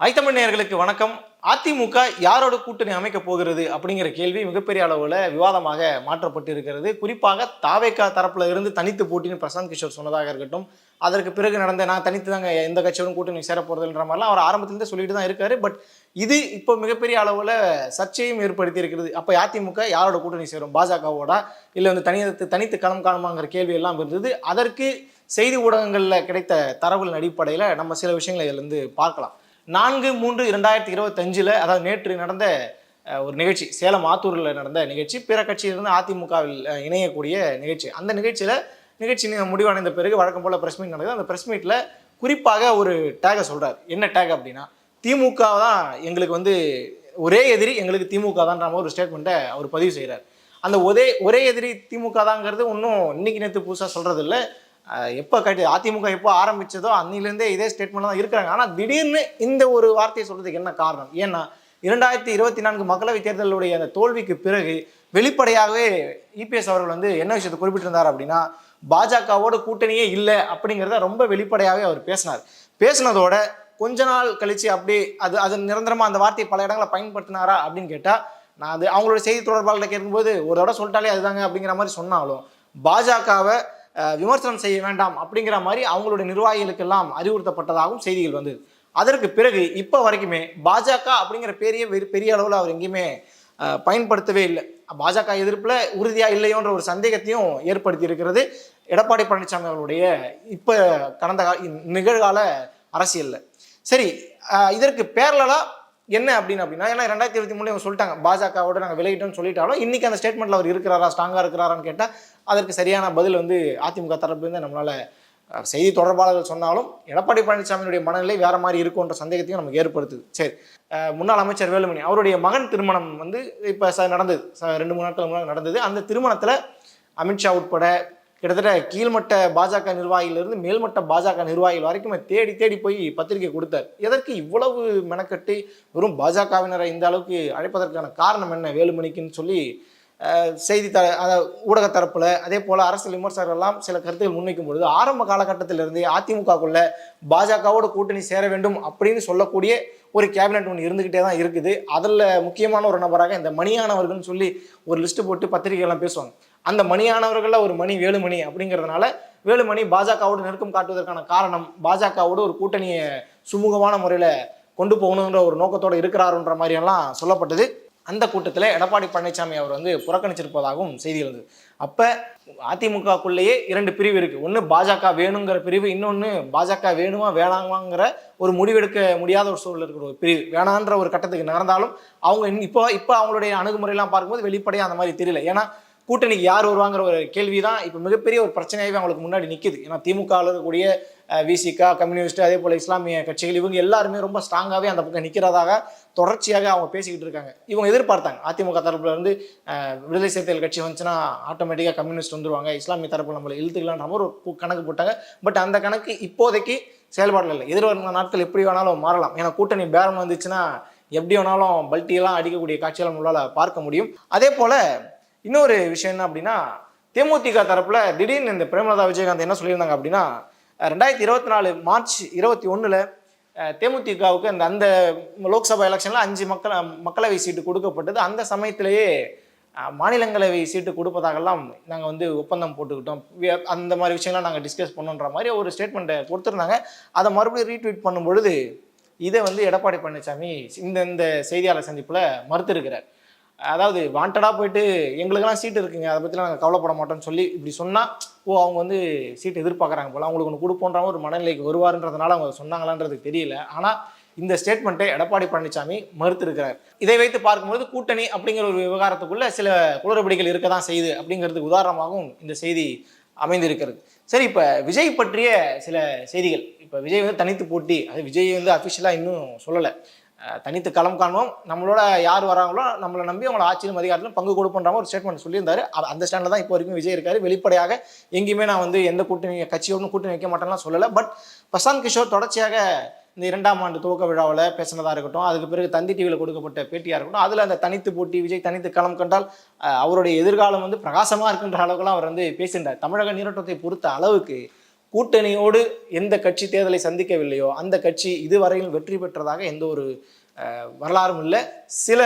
ஐத்தமிழ் வணக்கம். அதிமுக யாரோட கூட்டணி அமைக்க போகிறது அப்படிங்கிற கேள்வி மிகப்பெரிய அளவில் விவாதமாக மாற்றப்பட்டு இருக்கிறது குறிப்பாக தாவேக்கா தரப்பில் இருந்து தனித்து போட்டின்னு பிரசாந்த் கிஷோர் சொன்னதாக இருக்கட்டும். அதற்கு பிறகு நடந்த நான் தனித்து தாங்க எந்த கட்சியோடும் கூட்டணி சேர போகிறதுன்ற மாதிரிலாம் அவர் ஆரம்பத்திலேருந்து சொல்லிட்டு தான் இருக்காரு. பட் இது இப்போ மிகப்பெரிய அளவில் சர்ச்சையும் ஏற்படுத்தி இருக்கிறது. அப்போ அதிமுக யாரோட கூட்டணி சேரும்? பாஜகவோட? இல்லை வந்து தனித்து தனித்து களம் காணுமாங்கிற கேள்வி எல்லாம் இருந்தது. அதற்கு செய்தி ஊடகங்களில் கிடைத்த தரவுகளின் அடிப்படையில் நம்ம சில விஷயங்களை இதுல இருந்து பார்க்கலாம். நான்கு மூன்று இரண்டாயிரத்தி இருபத்தஞ்சில் அதாவது நேற்று நடந்த ஒரு நிகழ்ச்சி சேலம் ஆத்தூரில் நடந்த நிகழ்ச்சி பிற கட்சியிலிருந்து அதிமுகவில் இணையக்கூடிய நிகழ்ச்சி. அந்த நிகழ்ச்சியில் நிகழ்ச்சி முடிவடைந்த பிறகு வழக்கம் போல் ப்ரெஸ் மீட் நடக்குது. அந்த ப்ரெஸ் மீட்டில் குறிப்பாக ஒரு டேகை சொல்கிறார் என்ன டேக் அப்படின்னா திமுக தான் எங்களுக்கு வந்து ஒரே எதிரி எங்களுக்கு திமுக தான்ற ஒரு ஸ்டேட்மெண்ட்டை அவர் பதிவு செய்கிறார் அந்த ஒரே ஒரே எதிரி திமுக தாங்கிறது இன்னும் இன்னைக்கு நேற்று புதுசாக சொல்கிறது இல்லை எப்போ கட்டி அதிமுக எப்போ ஆரம்பிச்சதோ அன்னிலேருந்தே இதே ஸ்டேட்மெண்ட் தான் இருக்கிறாங்க. ஆனால் திடீர்னு இந்த ஒரு வார்த்தையை சொல்கிறதுக்கு என்ன காரணம்? ஏன்னா இரண்டாயிரத்தி இருபத்தி நான்கு மக்களவைத் தேர்தலுடைய அந்த தோல்விக்கு பிறகு வெளிப்படையாகவே இபிஎஸ் அவர்கள் வந்து என்ன விஷயத்தை குறிப்பிட்டிருந்தார் அப்படின்னா பாஜகவோட கூட்டணியே இல்லை அப்படிங்கிறத ரொம்ப வெளிப்படையாகவே அவர் பேசினார். பேசினதோட கொஞ்ச நாள் கழிச்சு அப்படி அது அது நிரந்தரமாக அந்த வார்த்தையை பல இடங்களில் பயன்படுத்தினாரா அப்படின்னு கேட்டால் நான் அது அவங்களோட செய்தி தொடர்பாளர்கிட்ட கேட்கும்போது ஒரு தடவை சொல்லிட்டாலே அதுதாங்க அப்படிங்கிற மாதிரி சொன்னாலும் பாஜகவை விமர்சனம் செய்ய வேண்டாம் அப்படிங்கிற மாதிரி அவங்களுடைய நிர்வாகிகளுக்கெல்லாம் அறிவுறுத்தப்பட்டதாகவும் செய்திகள் வந்தது. அதற்கு பிறகு இப்போ வரைக்குமே பாஜக அப்படிங்கிற பெரிய பெரிய அளவில் அவர் எங்கேயுமே பயன்படுத்தவே இல்லை. பாஜக எதிர்ப்பில் உறுதியாக இல்லையோன்ற ஒரு சந்தேகத்தையும் ஏற்படுத்தி இருக்கிறது. எடப்பாடி பழனிசாமி அவர்களுடைய இப்போ கடந்த கா நிகழ்கால அரசியலில். சரி இதற்கு பேரலாக என்ன அப்படின்னு அப்படின்னா ஏன்னா ரெண்டாயிரத்தி இருபத்தி மூணு இவங்க சொல்லிட்டாங்க பாஜகவோட நாங்கள் விலகிட்டோம்னு சொல்லிட்டாலும் இன்னைக்கு அந்த ஸ்டேட்மெண்ட்ல அவர் இருக்கிறாரா ஸ்ட்ராங்காக இருக்கிறாரான்னு கேட்டால் அதற்கு சரியான பதில் வந்து அதிமுக தரப்புலேருந்து நம்மளால செய்தி தொடர்பாளர்கள் சொன்னாலும் எடப்பாடி பழனிசாமியுடைய மனநிலை வேற மாதிரி இருக்கும்ன்ற சந்தேகத்தையும் நமக்கு ஏற்படுத்துது. சரி முன்னாள் அமைச்சர் வேலுமணி அவருடைய மகன் திருமணம் வந்து இப்போ நடந்தது. ச- ரெண்டு மூணு நாட்கள் முன்னாடி நடந்தது. அந்த திருமணத்தில் அமித்ஷா உட்பட கிட்டத்தட்ட கீழ்மட்ட பாஜக நிர்வாகியிலிருந்து மேல்மட்ட பாஜக நிர்வாகிகள் வரைக்கும் தேடி தேடி போய் பத்திரிகை கொடுத்தார். எதற்கு இவ்வளவு மெனக்கட்டு வெறும் பாஜகவினரை இந்த அளவுக்கு அழைப்பதற்கான காரணம் என்ன? வேலுமணிக்குன்னு சொல்லி செய்தி த ஊடக தரப்புல அதே போல அரசியல் விமர்சகர்கள்லாம் சில கருத்துக்கள் முன்வைக்கும் பொழுது ஆரம்ப காலகட்டத்திலிருந்தே அதிமுகக்குள்ள பாஜகவோட கூட்டணி சேர வேண்டும் அப்படின்னு சொல்லக்கூடிய ஒரு கேபினெட் ஒன்று இருந்துகிட்டே தான் இருக்குது. அதில் முக்கியமான ஒரு நபராக இந்த மணியானவர்கள்னு சொல்லி ஒரு லிஸ்ட்டு போட்டு பத்திரிகைகள்லாம் பேசுவாங்க. அந்த மணியானவர்களில் ஒரு மணி வேலுமணி அப்படிங்கிறதுனால வேலுமணி பாஜகவோடு நெருக்கம் காட்டுவதற்கான காரணம் பாஜகவோடு ஒரு கூட்டணியை சுமூகமான முறையில் கொண்டு போகணுன்ற ஒரு நோக்கத்தோடு இருக்கிறாருன்ற மாதிரியெல்லாம் சொல்லப்பட்டது. அந்த கூட்டத்தில் எடப்பாடி பழனிசாமி அவர் வந்து புறக்கணிச்சிருப்பதாகவும் செய்தி இருந்தது அப்போ அதிமுகக்குள்ளேயே இரண்டு பிரிவு இருக்குது ஒன்று பாஜக வேணுங்கிற பிரிவு இன்னொன்று பாஜக வேணுமா வேணாமாங்கிற ஒரு முடிவெடுக்க முடியாத ஒரு சூழல் இருக்கிற ஒரு பிரிவு. வேணான்ற ஒரு கட்டத்துக்கு நடந்தாலும் அவங்க இப்போ இப்போ அவங்களுடைய அணுகுமுறையெல்லாம் பார்க்கும்போது வெளிப்படையாக அந்த மாதிரி தெரியல. ஏன்னா கூட்டணிக்கு யார் வருவாங்கிற ஒரு கேள்வி தான் இப்போ மிகப்பெரிய ஒரு பிரச்சனையாகவே அவங்களுக்கு முன்னாடி நிற்குது ஏன்னா திமுக இருக்கக்கூடிய விசிகா கம்யூனிஸ்ட் அதே போல் இஸ்லாமிய கட்சிகள் இவங்க எல்லாருமே ரொம்ப ஸ்ட்ராங்காகவே அந்த பக்கம் நிற்கிறதாக தொடர்ச்சியாக அவங்க பேசிக்கிட்டு இருக்காங்க. இவங்க எதிர்பார்த்தாங்க. அதிமுக தரப்புலேருந்து விடுதலை சிறுத்தைகள் கட்சி வந்துச்சுன்னா ஆட்டோமேட்டிக்காக கம்யூனிஸ்ட் வந்துருவாங்க. இஸ்லாமிய தரப்பு நம்மளை இழுத்துக்கலான்ற மாதிரி ஒரு கணக்கு போட்டாங்க. பட் அந்த கணக்கு இப்போதைக்கு செயல்பாடில் இல்லை. எதிர்வரும் நாட்கள் எப்படி வேணாலும் மாறலாம். ஏன்னா கூட்டணி பேரம் வந்துச்சுன்னா எப்படி வேணாலும் பல்ட்டியெல்லாம் அடிக்கக்கூடிய காட்சிகள் நம்மளால் பார்க்க முடியும். அதே போல் இன்னொரு விஷயம் என்ன அப்படின்னா தேமுதிக தரப்புல திடீர்னு இந்த பிரேமலதா விஜயகாந்த் என்ன சொல்லியிருந்தாங்க அப்படின்னா ரெண்டாயிரத்தி இருபத்தி நாலு மார்ச் இருபத்தி ஒன்றில் தேமுதிகவுக்கு அந்த அந்த லோக்சபா எலெக்ஷனில் அஞ்சு மக்கள் மக்களவை சீட்டு கொடுக்கப்பட்டது. அந்த சமயத்திலேயே மாநிலங்களவை சீட்டு கொடுப்பதாகலாம் நாங்கள் வந்து ஒப்பந்தம் போட்டுக்கிட்டோம். அந்த மாதிரி விஷயம்லாம் நாங்கள் டிஸ்கஸ் பண்ணோன்ற மாதிரி ஒரு ஸ்டேட்மெண்ட்டை கொடுத்துருந்தாங்க. அதை மறுபடியும் ரீட்வீட் பண்ணும் பொழுது இதை வந்து எடப்பாடி பழனிசாமி இந்த இந்த செய்தியாளர் சந்திப்பில் மறுத்திருக்கிறார். அதாவது வாண்டடாக போயிட்டு எங்களுக்கெல்லாம் சீட் இருக்குங்க. அதை பற்றிலாம் நாங்கள் கவலைப்பட மாட்டோம்னு சொல்லி இப்படி சொன்னால் ஓ அவங்க வந்து சீட் எதிர்பார்க்குறாங்க போல் அவங்களுக்கு ஒன்று கொடுப்போன்ற ஒரு மனநிலைக்கு வருவாருன்றதுனால அவங்க சொன்னாங்களான்றது தெரியல. ஆனால் இந்த ஸ்டேட்மெண்ட்டை எடப்பாடி பழனிசாமி மறுத்திருக்கிறார். இதை வைத்து பார்க்கும்போது கூட்டணி அப்படிங்கிற ஒரு விவகாரத்துக்குள்ள சில குளறுபடிகள் இருக்க தான் செய்யுது அப்படிங்கிறதுக்கு உதாரணமாகவும் இந்த செய்தி அமைந்திருக்கிறது. சரி இப்போ விஜய் பற்றிய சில செய்திகள். இப்போ விஜய் வந்து தனித்து போட்டி அது விஜய் வந்து அஃபிஷியலாக இன்னும் சொல்லலை. தனித்து களம் காணுவோம் நம்மளோட யார் வராங்களோ நம்மளை நம்பி அவங்கள ஆட்சியிலும் அதிகாரத்திலும் பங்கு கொடுப்போன்ற ஒரு ஸ்டேட்மெண்ட் சொல்லியிருந்தாரு. அந்த ஸ்டாண்டில் தான் இப்போ வரைக்கும் விஜய் இருக்காரு. வெளிப்படையாக எங்கேயுமே நான் வந்து எந்த கூட்டணி கட்சியோடும் கூட்டணி வைக்க மாட்டேன்லாம் சொல்லலை. பட் பிரசாந்த் கிஷோர் தொடர்ச்சியாக இந்த இரண்டாம் ஆண்டு துவக்க விழாவில் பேசினதாக இருக்கட்டும் அதுக்கு பிறகு தந்தி டிவியில் கொடுக்கப்பட்ட பேட்டியாக இருக்கட்டும் அதில் அந்த தனித்து போட்டி விஜய் தனித்து களம் கண்டால் அவருடைய எதிர்காலம் வந்து பிரகாசமாக இருக்கின்ற அளவுக்குலாம் அவர் வந்து பேசியிருந்தார். தமிழக நீரோட்டத்தை பொறுத்த அளவுக்கு கூட்டணியோடு எந்த கட்சி தேர்தலை சந்திக்கவில்லையோ அந்த கட்சி இதுவரையில் வெற்றி பெற்றதாக எந்த ஒரு வரலாறும் இல்லை. சில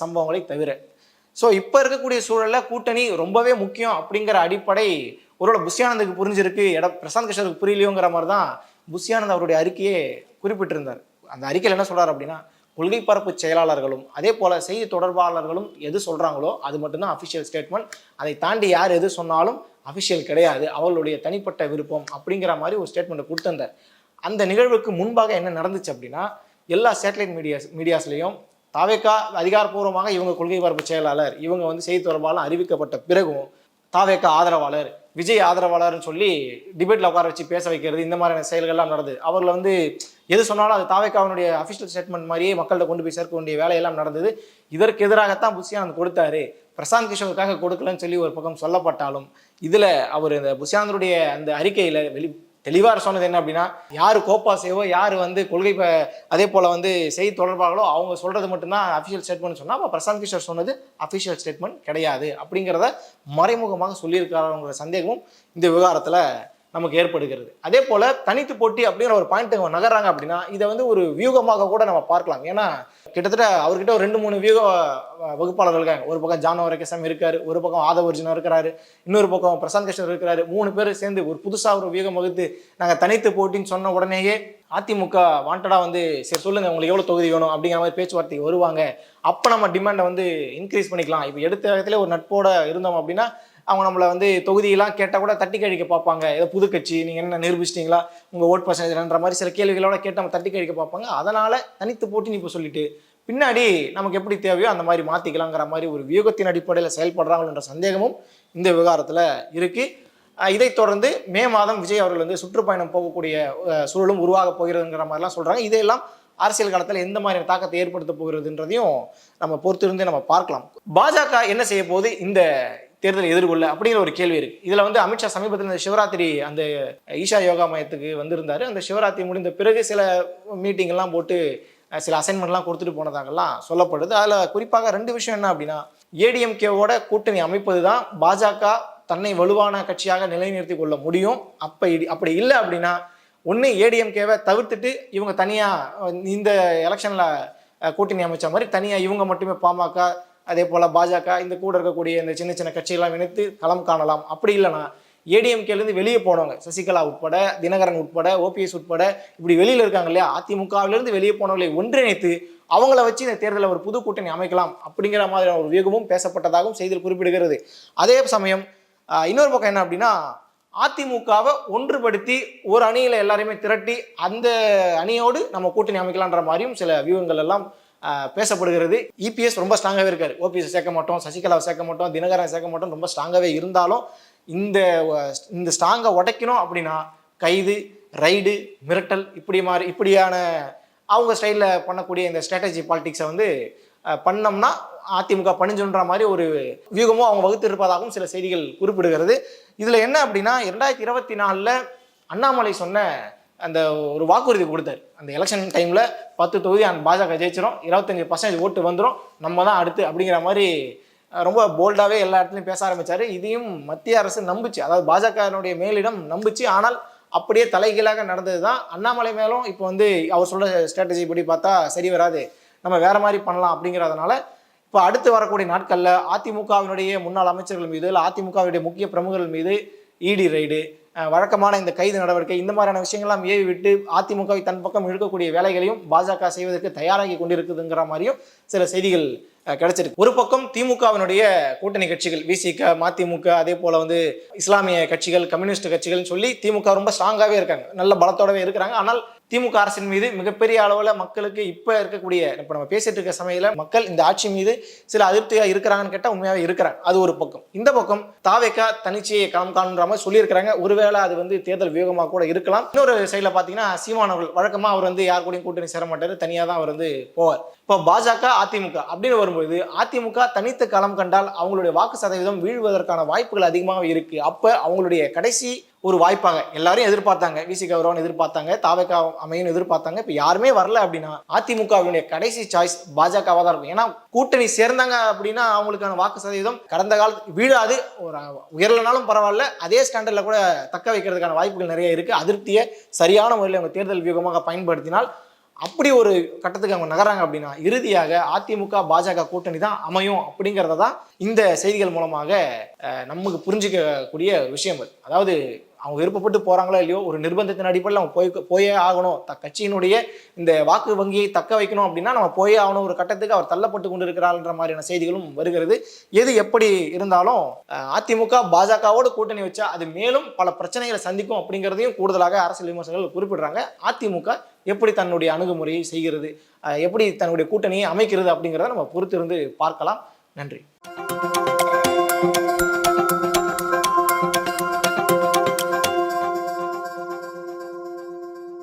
சம்பவங்களை தவிர. ஸோ இப்போ இருக்கக்கூடிய சூழலில் கூட்டணி ரொம்பவே முக்கியம் அப்படிங்கிற அடிப்படை ஒருவேளை புஷ்யானந்துக்கு புரிஞ்சிருக்கு எட பிரசாந்த் கிஷோருக்கு புரியலையோங்கிற மாதிரி தான் புஷ்யானந்த் அவருடைய அறிக்கையே குறிப்பிட்டிருந்தார். அந்த அறிக்கையில் என்ன சொல்கிறார் அப்படின்னா கொள்கை பரப்பு செயலாளர்களும் அதே போல் செய்தி தொடர்பாளர்களும் எது சொல்கிறாங்களோ அது மட்டும்தான் அஃபிஷியல் ஸ்டேட்மெண்ட் அதை தாண்டி யார் எது சொன்னாலும் அஃபிஷியல் கிடையாது. அவர்களுடைய தனிப்பட்ட விருப்பம் அப்படிங்கிற மாதிரி ஒரு ஸ்டேட்மெண்ட்டை கொடுத்திருந்தார். அந்த நிகழ்வுக்கு முன்பாக என்ன நடந்துச்சு அப்படின்னா எல்லா சேட்டலைட் மீடியாஸ் மீடியாஸ்லையும் தாவேக்கா அதிகாரப்பூர்வமாக இவங்க கொள்கை பரப்பு செயலாளர் இவங்க வந்து செய்தி தொடர்பாளர் அறிவிக்கப்பட்ட பிறகும் தாவேக்கா ஆதரவாளர் விஜய் ஆதரவாளர்னு சொல்லி டிபேட்டில் உட்கார வச்சு பேச வைக்கிறது இந்த மாதிரியான செயல்கள்லாம் நடந்தது. அவர்களை வந்து எது சொன்னாலும் அது தாவேக்காவனுடைய அஃபிஷியல் ஸ்டேட்மெண்ட் மாதிரியே மக்கள்கிட்ட கொண்டு போய் சேர்க்க வேண்டிய வேலையெல்லாம் நடந்தது. இதற்கு எதிராகத்தான் புஷியானந்த் கொடுத்தாரு. பிரசாந்த் கிஷோருக்காக கொடுக்கலன்னு சொல்லி ஒரு பக்கம் சொல்லப்பட்டாலும் இதில் அவர் இந்த புஷியானந்தருடைய அந்த அறிக்கையில் வெளி தெளிவாக சொன்னது என்ன அப்படின்னா யார் கோப்பாசேவோ யார் வந்து கொள்கை அதே போல் வந்து செய்தி தொடர்பாகளோ அவங்க சொல்கிறது மட்டும்தான் அஃபிஷியல் ஸ்டேட்மெண்ட் சொன்னால் அப்போ பிரசாந்த் கிஷோர் சொன்னது அஃபிஷியல் ஸ்டேட்மெண்ட் கிடையாது அப்படிங்கிறத மறைமுகமாக சொல்லியிருக்காருங்கிற சந்தேகமும் இந்த விவகாரத்தில் நமக்கு ஏற்படுகிறது. அதே போல் தனித்து போட்டி அப்படிங்கிற ஒரு பாயிண்ட் நகர்றாங்க அப்படின்னா இதை வந்து ஒரு வியூகமாக கூட நம்ம பார்க்கலாம். ஏன்னா கிட்டத்தட்ட அவர்கிட்ட ஒரு ரெண்டு மூணு வியூக வகுப்பாளர்கள் இருக்காங்க. ஒரு பக்கம் ஜானவர வரகேசம் இருக்காரு ஒரு பக்கம் ஆதவர்ஜுனா இருக்கிறாரு இன்னொரு பக்கம் பிரசாந்த் கிருஷ்ணர் இருக்கிறாரு. மூணு பேர் சேர்ந்து ஒரு புதுசாக ஒரு வியூகம் வகுத்து நாங்கள் தனித்து போட்டின்னு சொன்ன உடனேயே அதிமுக வாண்டடாக வந்து சரி சொல்லுங்க உங்களுக்கு எவ்வளோ தொகுதி வேணும் அப்படிங்கிற மாதிரி பேச்சுவார்த்தைக்கு வருவாங்க. அப்போ நம்ம டிமாண்டை வந்து இன்க்ரீஸ் பண்ணிக்கலாம். இப்போ எடுத்த இடத்துல ஒரு நட்போட இருந்தோம் அப்படின்னா அவங்க நம்மளை வந்து தொகுதியெல்லாம் கேட்டால் கூட தட்டி கழிக்க பார்ப்பாங்க. ஏதோ புது கட்சி நீங்கள் என்ன நிரூபிச்சிட்டிங்களா? உங்கள் ஓட் பர்சன்டேஜ்ன்ற மாதிரி சில கேள்விகளோட கேட்டு நம்ம தட்டி கழிக்க பார்ப்பாங்க. அதனால் தனித்து போட்டின்னு இப்போ சொல்லிட்டு பின்னாடி நமக்கு எப்படி தேவையோ அந்த மாதிரி மாற்றிக்கலாங்கிற மாதிரி ஒரு வியூகத்தின் அடிப்படையில் செயல்படுறாங்கன்ற சந்தேகமும் இந்த விவகாரத்தில் இருக்குது இதைத் தொடர்ந்து மே மாதம் விஜய் அவர்கள் வந்து சுற்றுப்பயணம் போகக்கூடிய சூழலும் உருவாக போகிறதுங்கிற மாதிரிலாம் சொல்கிறாங்க இதையெல்லாம் அரசியல் காலத்தில் எந்த மாதிரியான தாக்கத்தை ஏற்படுத்த போகிறதுன்றதையும் நம்ம பொறுத்திருந்து நம்ம பார்க்கலாம். பாஜக என்ன செய்ய போகுது? இந்த தேர்தலை எதிர்கொள்ள அப்படிங்கிற ஒரு கேள்வி இருக்கு. இதுல வந்து அமித்ஷா சமீபத்தில் இந்த சிவராத்திரி அந்த ஈஷா யோகா மையத்துக்கு வந்திருந்தாரு. அந்த சிவராத்திரி முடிந்த பிறகு சில மீட்டிங்லாம் போட்டு சில அசைன்மெண்ட்லாம் கொடுத்துட்டு போனதாகலாம் சொல்லப்படுது. அதில் குறிப்பாக ரெண்டு விஷயம் என்ன அப்படின்னா ஏடிஎம்கேவோட கூட்டணி அமைப்பது தான் பாஜக தன்னை வலுவான கட்சியாக நிலைநிறுத்தி கொள்ள முடியும். அப்போ இடி- அப்படி இல்லை அப்படின்னா ஒன்று ஏடிஎம்கேவை தவிர்த்துட்டு இவங்க தனியாக இந்த எலெக்ஷனில் கூட்டணி அமைச்ச மாதிரி தனியாக இவங்க மட்டுமே பாமக அதே போல் பாஜக இந்த கூட இருக்கக்கூடிய இந்த சின்ன சின்ன கட்சிகள்லாம் இணைத்து களம் காணலாம். அப்படி இல்லைன்னா ஏடிஎம்கேலேருந்து வெளியே போனவங்க சசிகலா உட்பட தினகரன் உட்பட ஓபிஎஸ் உட்பட இப்படி வெளியில் இருக்காங்க இல்லையா? அதிமுகவிலிருந்து வெளியே போனவர்களை ஒன்றிணைத்து அவங்கள வச்சு இந்த தேர்தலில் ஒரு புது கூட்டணி அமைக்கலாம் அப்படிங்கிற மாதிரியான ஒரு வியூகமும் பேசப்பட்டதாகவும் செய்தியில் குறிப்பிடுகிறது. அதே சமயம் இன்னொரு பக்கம் என்ன அப்படின்னா அதிமுகவை ஒன்றுபடுத்தி ஒரு அணியில் எல்லாரையுமே திரட்டி அந்த அணியோடு நம்ம கூட்டணி அமைக்கலான்ற மாதிரியும் சில வியூகங்கள் எல்லாம் பேசப்படுகிறது. இபிஎஸ் ரொம்ப ஸ்ட்ராங்காகவே இருக்கார். ஓபிஎஸ் சேர்க்க மாட்டோம் சசிகலாவை சேர்க்க மாட்டோம் தினகரன் சேர்க்க மாட்டோம் ரொம்ப ஸ்ட்ராங்காகவே இருந்தாலும் இந்த இந்த ஸ்ட்ராங்கை உடைக்கணும் அப்படின்னா கைது ரைடு மிரட்டல் இப்படி மாதிரி இப்படியான அவங்க ஸ்டைலில் பண்ணக்கூடிய இந்த ஸ்ட்ராட்டஜி பாலிடிக்ஸை வந்து பண்ணோம்னா அதிமுக பணிஞ்சுன்ற மாதிரி ஒரு வியூகமும் அவங்க வகுத்து இருப்பதாகவும் சில செய்திகள் குறிப்பிடுகிறது. இதில் என்ன அப்படின்னா இரண்டாயிரத்தி இருபத்தி நாலில் அண்ணாமலை சொன்ன அந்த ஒரு வாக்குறுதி கொடுத்தாரு. அந்த எலெக்ஷன் டைமில் பத்து தொகுதி அந்த பாஜக ஜெயிச்சிரும். இருபத்தஞ்சி பர்சன்டேஜ் ஓட்டு வந்துடும் நம்ம தான் அடுத்து அப்படிங்கிற மாதிரி ரொம்ப போல்டாகவே எல்லா இடத்துலையும் பேச ஆரம்பித்தார் இதையும் மத்திய அரசு நம்புச்சு. அதாவது பாஜகனுடைய மேலிடம் நம்புச்சு. ஆனால் அப்படியே தலைகீழாக நடந்தது தான் அண்ணாமலை மேலும் இப்போ வந்து அவர் சொல்கிற ஸ்ட்ராட்டஜி படி பார்த்தா சரி வராது. நம்ம வேற மாதிரி பண்ணலாம் அப்படிங்கிறதுனால இப்போ அடுத்து வரக்கூடிய நாட்களில் அதிமுகவினுடைய முன்னாள் அமைச்சர்கள் மீது இல்லை அதிமுகவினுடைய முக்கிய பிரமுகர்கள் மீது இடி ரைடு வழக்கமான இந்த கைது நடவடிக்கை இந்த மாதிரியான விஷயங்கள்லாம் ஏவி விட்டு அதிமுகவை தன் பக்கம் இழுக்கக்கூடிய வேலைகளையும் பாஜக செய்வதற்கு தயாராகி கொண்டிருக்குதுங்கிற மாதிரியும் சில செய்திகள் கிடைச்சிருக்கு. ஒரு பக்கம் திமுகவினுடைய கூட்டணி கட்சிகள் விசிக மதிமுக அதே போல வந்து இஸ்லாமிய கட்சிகள் கம்யூனிஸ்ட் கட்சிகள்னு சொல்லி திமுக ரொம்ப ஸ்ட்ராங்காகவே இருக்காங்க. நல்ல பலத்தோடவே இருக்கிறாங்க. ஆனால் திமுக அரசின் மீது மிகப்பெரிய அளவில் மக்களுக்கு இப்போ இருக்கக்கூடிய இப்போ நம்ம பேசிட்டு இருக்க சமயத்தில் மக்கள் இந்த ஆட்சி மீது சில அதிருப்தியாக இருக்கிறாங்கன்னு கேட்டால் உண்மையாகவே இருக்கிறாங்க. அது ஒரு பக்கம். இந்த பக்கம் தாவேக்கா தனிச்சையை களம் காணுன்ற மாதிரி சொல்லியிருக்கிறாங்க. ஒருவேளை அது வந்து தேர்தல் வியூகமாக கூட இருக்கலாம். இன்னொரு சைடில் பார்த்தீங்கன்னா சீமானவர்கள் வழக்கமாக அவர் வந்து யார் கூடயும் கூட்டணி சேர மாட்டார். தனியாக தான் அவர் வந்து போவார். இப்போ பாஜக அதிமுக அப்படின்னு வரும்போது அதிமுக தனித்து களம் கண்டால் அவங்களுடைய வாக்கு சதவீதம் வீழ்வதற்கான வாய்ப்புகள் அதிகமாக இருக்கு. அப்போ அவங்களுடைய கடைசி ஒரு வாய்ப்பாக எல்லாரும் எதிர்பார்த்தாங்க. விசி கௌரவன் எதிர்பார்த்தாங்க. தாவேக்கா அமையும் எதிர்பார்த்தாங்க. இப்போ யாருமே வரல அப்படின்னா அதிமுகவினுடைய கடைசி சாய்ஸ் பாஜகவாக தான் இருக்கும். ஏன்னா கூட்டணி சேர்ந்தாங்க அப்படின்னா அவங்களுக்கான வாக்கு சதவீதம் கடந்த காலத்து வீழாது. ஒரு உயரலனாலும் பரவாயில்ல. அதே ஸ்டாண்டர்டில் கூட தக்க வைக்கிறதுக்கான வாய்ப்புகள் நிறைய இருக்குது அதிருப்தியை சரியான முறையில் அவங்க தேர்தல் வியூகமாக பயன்படுத்தினால் அப்படி ஒரு கட்டத்துக்கு அவங்க நகராங்க அப்படின்னா இறுதியாக அதிமுக பாஜக கூட்டணி தான் அமையும் அப்படிங்கிறத தான் இந்த செய்திகள் மூலமாக நமக்கு புரிஞ்சிக்கக்கூடிய விஷயங்கள் அதாவது அவங்க விருப்பப்பட்டு போகிறாங்களா இல்லையோ ஒரு நிர்பந்தத்தின் அடிப்படையில் அவங்க போய் போயே ஆகணும். த கட்சியினுடைய இந்த வாக்கு வங்கியை தக்க வைக்கணும் அப்படின்னா நம்ம போயே ஆகணும். ஒரு கட்டத்துக்கு அவர் தள்ளப்பட்டு கொண்டு இருக்கிறார்ன்ற மாதிரியான செய்திகளும் வருகிறது. எது எப்படி இருந்தாலும் அதிமுக பாஜகவோடு கூட்டணி வச்சா அது மேலும் பல பிரச்சனைகளை சந்திக்கும் அப்படிங்கிறதையும் கூடுதலாக அரசியல் விமர்சகர்கள் குறிப்பிடுறாங்க. அதிமுக எப்படி தன்னுடைய அணுகுமுறையை செய்கிறது எப்படி தன்னுடைய கூட்டணியை அமைக்கிறது அப்படிங்கிறத நம்ம பொறுத்திருந்து பார்க்கலாம். நன்றி.